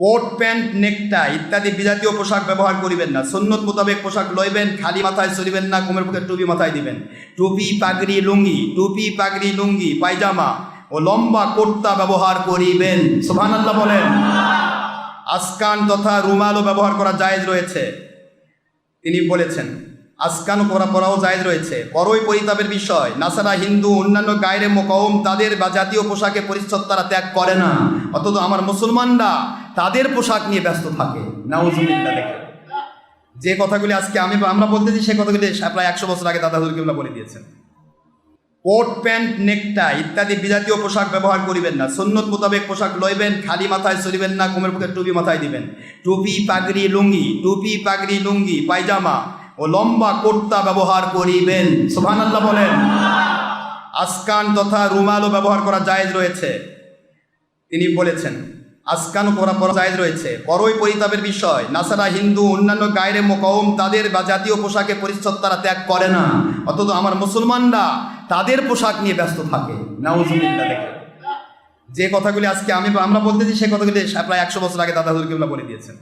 Coat, pant নেকটা ইত্যাদি বিজাতীয় পোশাক ব্যবহার করিবেন না। সন্ন্যত মোতাবেক পোশাক লইবেন, খালি মাথায় চলিবেন না কোমের মুখে টুপি মাথায় দিবেন। টুপি, পাগড়ি, লুঙ্গি, টুপি, পাগড়ি, লুঙ্গি, পায়জামা ও লম্বা কুর্তা ব্যবহার করিবেন। সুবহান আল্লাহ বলেন। আসকান তথা রুমালও ব্যবহার করা জায়েজ রয়েছে। তিনি বলেছেন, আসকান করা পরাও জায়েজ রয়েছে। পরই পরিতাপের বিষয়। নাসারা, হিন্দু, অন্যান্য গায়ের মোকম তাদের বা জাতীয় পোশাকে পরিচ্ছদ তারা ত্যাগ করে না। অথচ আমার মুসলমানরা তাদের পোশাক নিয়ে ব্যস্ত থাকে। নাউজুবিল্লাহ দেখে যে কথাগুলি আজকে আমি আমরা বলতেছি সে কথাগুলি প্রায় একশো বছর আগে দাদা হুজুরকিবলা বলে দিয়েছেন। কোট, প্যান্ট নেকটা ইত্যাদি বিজাতীয় পোশাক ব্যবহার করিবেন না। সন্ন্যত মোতাবেক পোশাক লইবেন, খালি মাথায় চলিবেন না কোমের মুখে টুপি মাথায় দিবেন। টুপি, পাগড়ি, লুঙ্গি, টুপি, পাগড়ি, লুঙ্গি, পায়জামা ও লম্বা কুর্তা ব্যবহার করিবেন। সুবহান আল্লাহ বলেন। আসকান তথা রুমালও ব্যবহার করা জায়েজ রয়েছে। তিনি বলেছেন আসকান করা পরাজায় রয়েছে। বড়ই পরিতাপের বিষয়। নাসারা, হিন্দু, অন্যান্য গায়ের মোকম তাদের বা জাতীয় পোশাকে পরিচ্ছদ তারা ত্যাগ করে না। অথচ আমার মুসলমানরা তাদের পোশাক নিয়ে ব্যস্ত থাকে। যে কথাগুলি আজকে আমি আমরা বলতেছি, সে কথাগুলি প্রায় একশো বছর আগে দাদা হুজুরকে বলে দিয়েছেন।